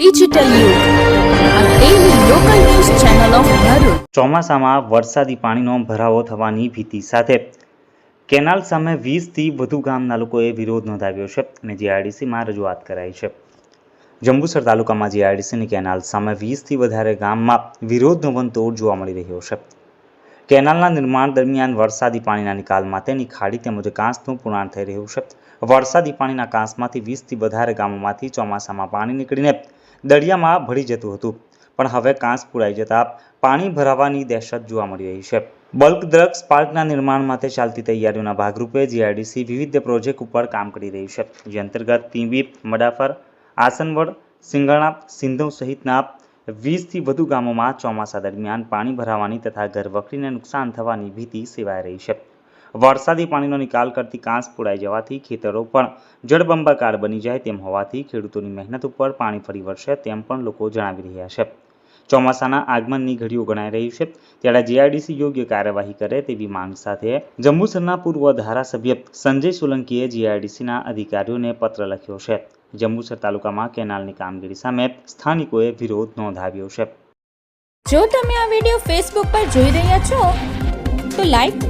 Digital યુગ. ચોમાસામાં વરસાદી પાણીનો ભરાવો થવાની ભીતિ સાથે કેનાલ સામે વીસથી વધુ ગામના લોકોએ વિરોધ નોંધાવ્યો છે અને જીઆઈડીસીમાં રજૂઆત કરાઈ છે. જંબુસર તાલુકામાં જીઆઈડીસીની કેનાલ સામે વીસથી વધારે ગામમાં વિરોધનો વંતોળ જોવા મળી રહ્યો છે. કેનાલના નિર્માણ દરમિયાન વરસાદી પાણીના નિકાલ માટેની ખાડી તેમજ કાંસનું પુરાણ થઈ રહ્યું છે. વરસાદી પાણીના કાંસમાંથી વીસથી વધારે ગામોમાંથી ચોમાસામાં પાણી નીકળીને દરિયામાં ભળી જતું હતું. પણ હવે કાંસ પુરાઈ જતા પાણી ભરાવાની દહેશત જોવા મળી રહી છે. બલ્ક ડ્રગ્સ પાર્કના નિર્માણ માટે ચાલતી તૈયારીઓના ભાગરૂપે જીઆઈડીસી વિવિધ પ્રોજેક્ટ ઉપર કામ કરી રહી છે. જે અંતર્ગત તીંબી મડાફર, આસનવડ સિંગણા સિંધુ સહિતના વીસથી વધુ ગામોમાં ચોમાસા દરમિયાન પાણી ભરાવાની તથા ઘરવખરીને નુકસાન થવાની ભીતિ સેવાઈ રહી છે. વરસાદી પાણીનો નિકાલ કરતી કાંસ પુરાઈ જવાથી ખેતરો પણ જળબંબાકાર બની જાય તેમ હોવાથી ખેડૂતોની મહેનત ઉપર પાણી ફરી વળશે તેમ પણ લોકો જણાવી રહ્યા છે. ચોમાસાના આગમનની ઘડીઓ ગણાઈ રહી છે. ત્યારે જીઆઈડીસી યોગ્ય કાર્યવાહી કરે તેવી માંગ સાથે જંબુસરના પૂર્વ ધારાસભ્ય સંજય સોલંકીએ જીઆઈડીસીના અધિકારીઓને પત્ર લખ્યો છે. જંબુસર તાલુકામાં કેનાલની કામગીરી સામે સ્થાનિકોએ વિરોધ નોંધાવ્યો છે. જો તમે આ વીડિયો ફેસબુક પર જોઈ રહ્યા છો, તો લાઈક